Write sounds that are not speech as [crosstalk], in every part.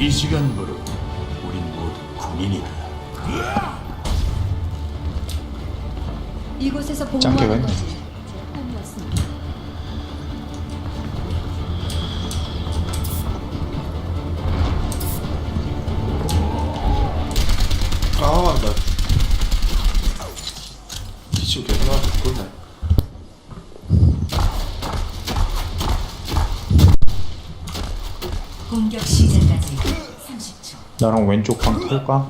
이 시간부로 우린 모두 군인이다. 이곳에서 짱깨가 복무하는 있네. 것이 제 꿈이었습니다. 아, 나 죽겠네. 공격 30초. 나랑 왼쪽 방 털까?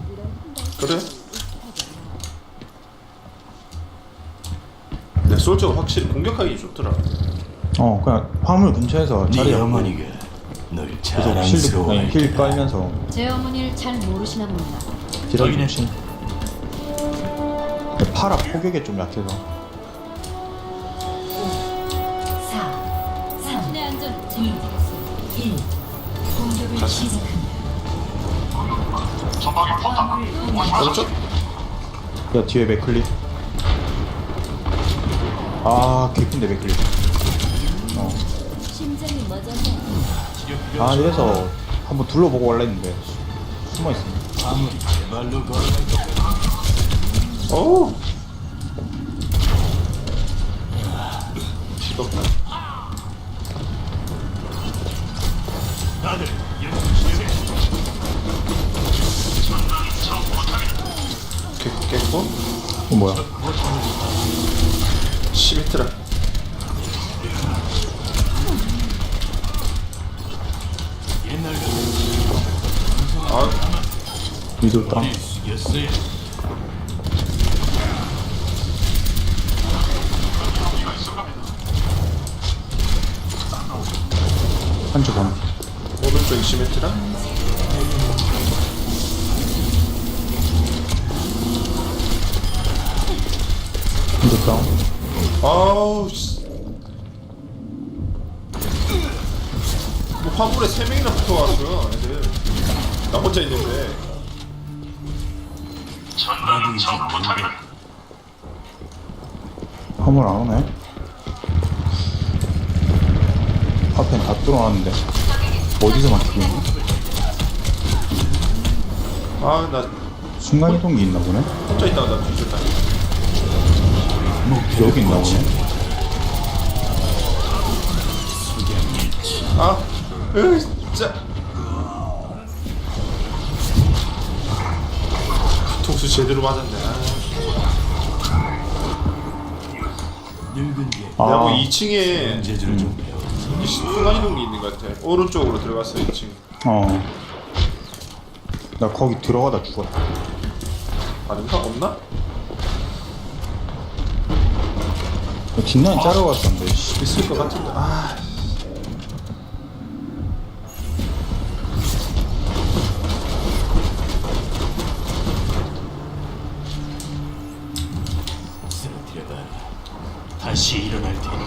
그래? 내 솔저가 확실히 공격하기 좋더라. 어 그냥 화물 근처에서 네 자리 잡고 어머니가 널 계속 실드 자랑스러워. 아니, 힐 깔면서 제 어머니를 잘 모르시나 봅니다. 딜하기 저기네. 좋지 근데 파라 포격에 좀 약해서 4, 3, 내 안전 2, 1. 공격을. 시작합니다. 오른쪽? 야 뒤에 맥클리 아 개핀데 맥클리 어. 아 이래서 한번 둘러보고 올라 했는데 제발로 걸어. 어우. 시덥다. 깼, 깼고. 어 뭐야 10미터라. 옛날 아, 위도 땅 같은 쓰겠어요. 한쪽 반 오른쪽 20미 한쪽 땅 아우, 씨. 뭐 화물에 3명이나 붙어왔어, 애들. 나 혼자 있는데. 나도 이제 모르게 화물 안 오네 앞엔 다 뚫어놨는데 어디서 막히고 있니? 아, 나 순간이동기 있나 보네? 혼자 있다가 나 뒤졌다. 여기 있나 보네 아, 으, 진짜. 독수 제대로 맞았네. 아. 아. 내가 뭐 2층에 재주를 좀 배워. 순간 이동기 있는 것 같아. 오른쪽으로 들어갔어, 2층. 어. 나 거기 들어가다 죽었다. 아닌가? 없나? 뒷라인 자르고 갔었는데, 씨. 있을 것 같은데. 아, 쓰러뜨려다 다시 일어날 테니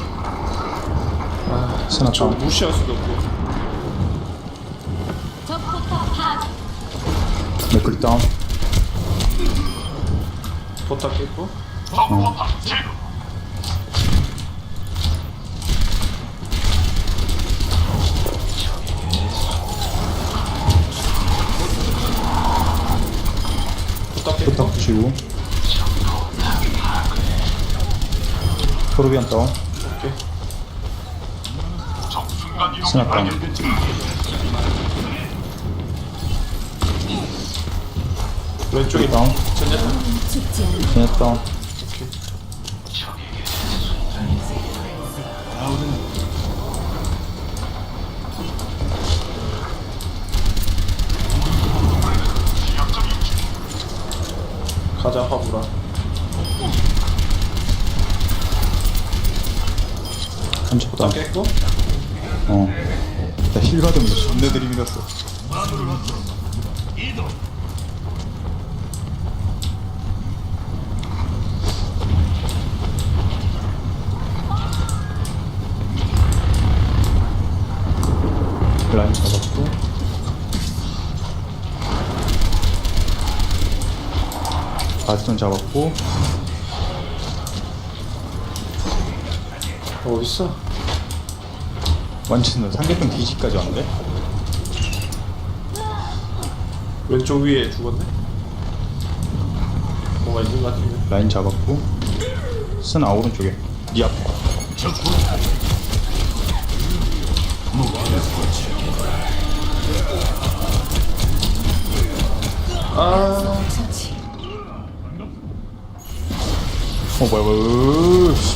스나 저 다운. 무시할 수도 없고. 맥클 다운. 포탑 깼고. 포 부시고. 토르비안 다운. 스나 다운. 왼쪽에 다운. 스나 다운. 가자 다운. 포탑 깼고. 어. 나 힐 받으면서 존내 들이밀었어. 라인 잡았고. 바스톤 잡았고. 어딨어? 완전 상대편 기지까지 왔는데? 왼쪽 위에 죽었네 뭐가 있는 것 같은데 라인 잡았고 스나 오른쪽에 니 앞에 아 처치. 어 뭐야 뭐야 으씨.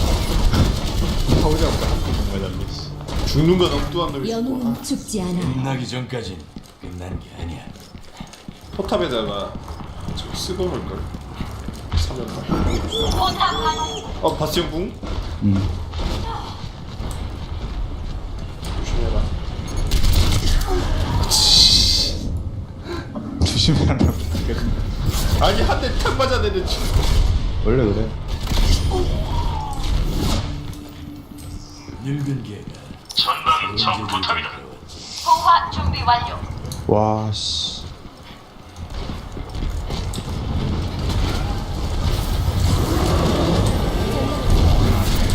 파우자보다 한번 맞았네 씨. 죽는 건 엉뚱한 놈이 있고 영웅은 죽지 않아. 끝나기 전까진 끝난 게 아니야 포탑에다가 저기 쓰고 놓을 걸 사면 어 바스티온 궁? 음. 조심해라 조심하라고 아니 한 대탁 맞아내는 지 원래 그래 늙은 개가 전방. 들어왔지. 통화 준비 완료. 와 씨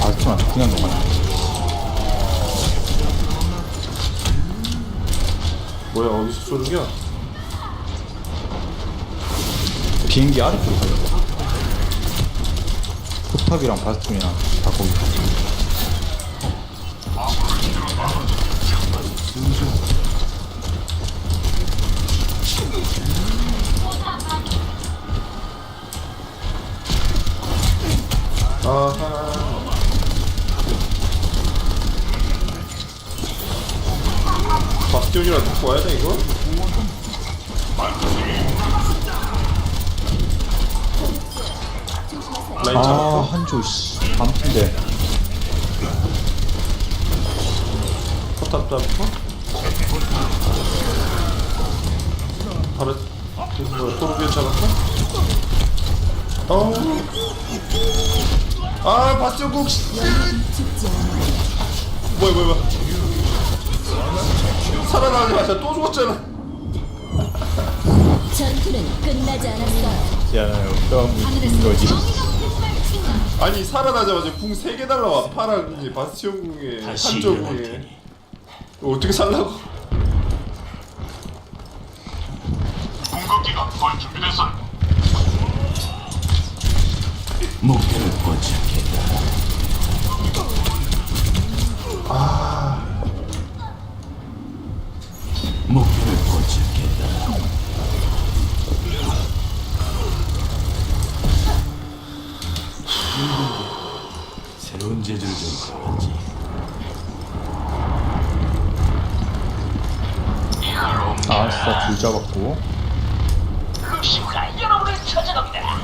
바스티만 그냥 녹아나 뭐야 어디서 쏘는 겨? 비행기 아래쪽으로 가요 포탑이랑 바스티이랑 다 거기 아하 바스티온이라 듣고 와야 돼 이거? 라인 아 잡았고 한조 씨. 반핀데 포탑 잡고? 바로 뭐야 토르비온 잡았고? 어우 아 않아. 뭐야 뭐야 뭐야. 살아나자마자 또 죽었잖아. 전투는 끝나지 않았어. 뼈한 분 거지 아니 살아나자마자 궁 3개 달라와. 파랑 궁에 바스티온 궁에 다시 한조 일어날 궁에 테니. 이거 어떻게 살라고? 공격기가 거의 준비됐어. 목표를 포착했다 목표를 포착했다 새로운 재주를 좀 보았지 잡았고. 흡수가 여러분을 찾아갑니다.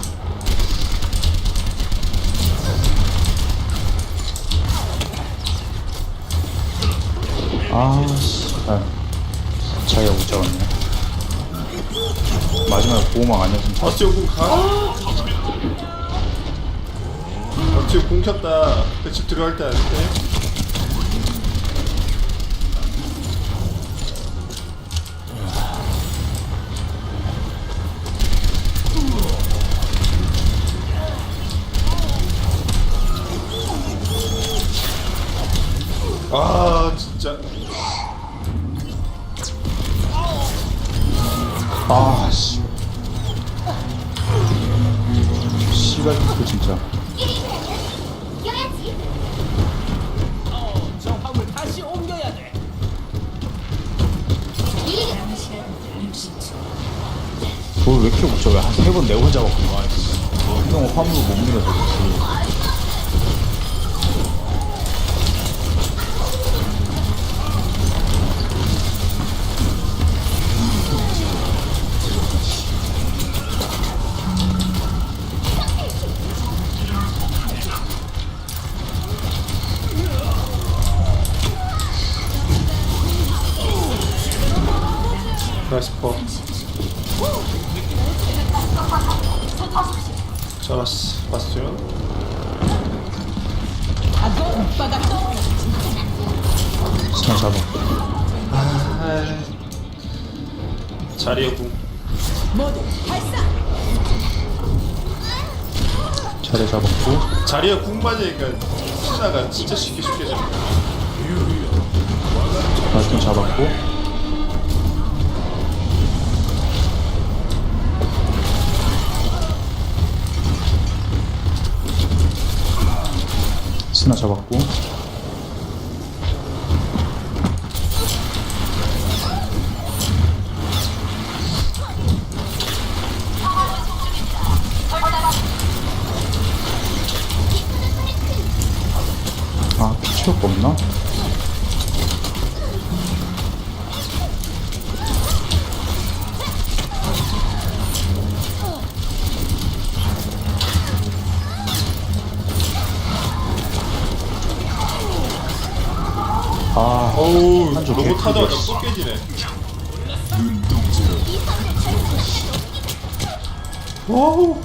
아, 자기가 못 잡았네. 마지막에 보호막 아니었으면 바스티온 궁 가? 바스티온 궁 켰다. 그집 들어갈 때 아닌 왜 이렇게 못 잡아 한세 번 네 번 잡았구만 이거 화물을 못 밀어서 그렇지. 나이 스퍼 잡았어 바스티온 스나 잡았고 자리에 궁 차례 잡았고. 자리에 궁 맞으니까 신나가 진짜 쉽게 쉽게 잡아. 바스톤 잡았고 스나 잡았고 아 피치가 없나? 아 어우 씨. 또 깨지네 와우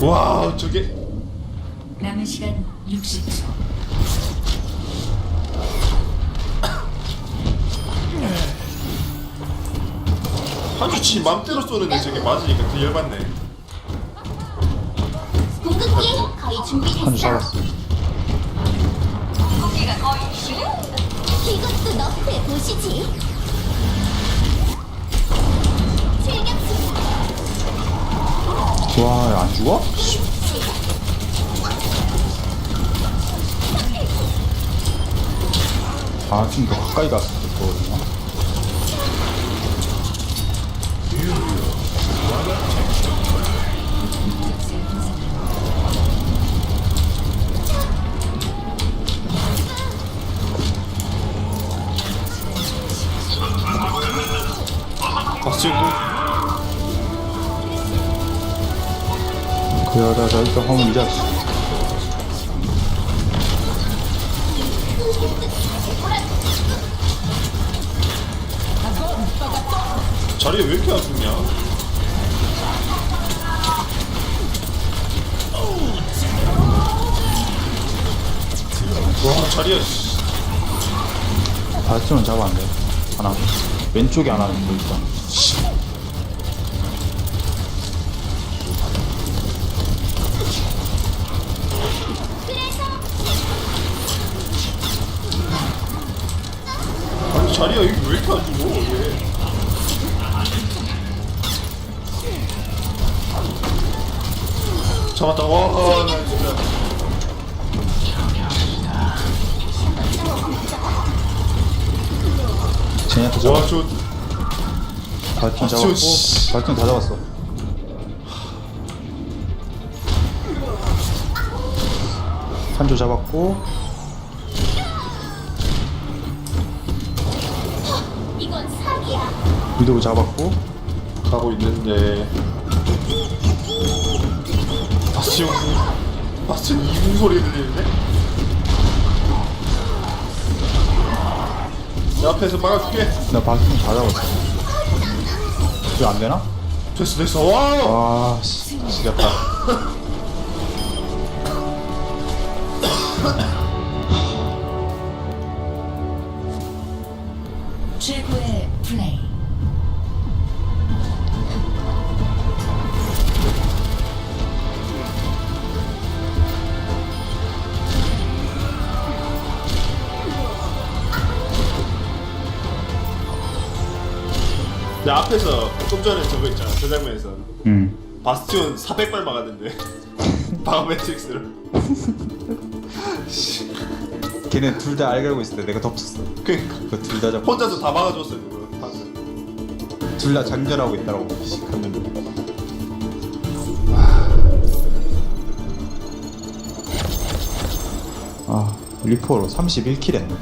와 저게 남은 시간 60초. 한주치 맘대로 쏘는데 저게 맞으니까 더 열받네 궁극기 거의 한주 준비됐어. 실 이것도 너프해 보시지. 와안 죽어? 아좀더 가까이 갔을 때 좋거든요 그 여자가 일단 화면 이제 자리에 왜 이렇게 안 죽냐? 와 자리야 씨. 바스는 잡았는데. 하나. 왼쪽에 하나 있고 일단 자리야 이거 왜 이렇게 안 죽어 얘? 잡았다 와나 진짜 쟤네한테 잡았어. 와저 바스는 아, 잡았고 씨. 바스는 다 잡았어. 한조 잡았고 위도우 잡았고 가고 있는데. 바스티온 바스티온 이궁 소리 들리는데? 내 앞에서 막아줄게. 나 바스는 다 잡았어. 이거 안 되나? 됐어 됐어. 와! 아 씨, 지렸다 [laughs] 내 앞에서 좀 전에 저거 있잖아 저 장면에서. 응. 바스티온 400발 막았는데. [laughs] 방어 매트릭스를 걔네 둘 다 알고 있을 때 내가 덮쳤어. 그니까. 그 둘 다 잡고. 혼자서 다 막아줬어요 그거. 방금 둘 다 장전하고 있다라고 했는데 아 리포로 31킬 했네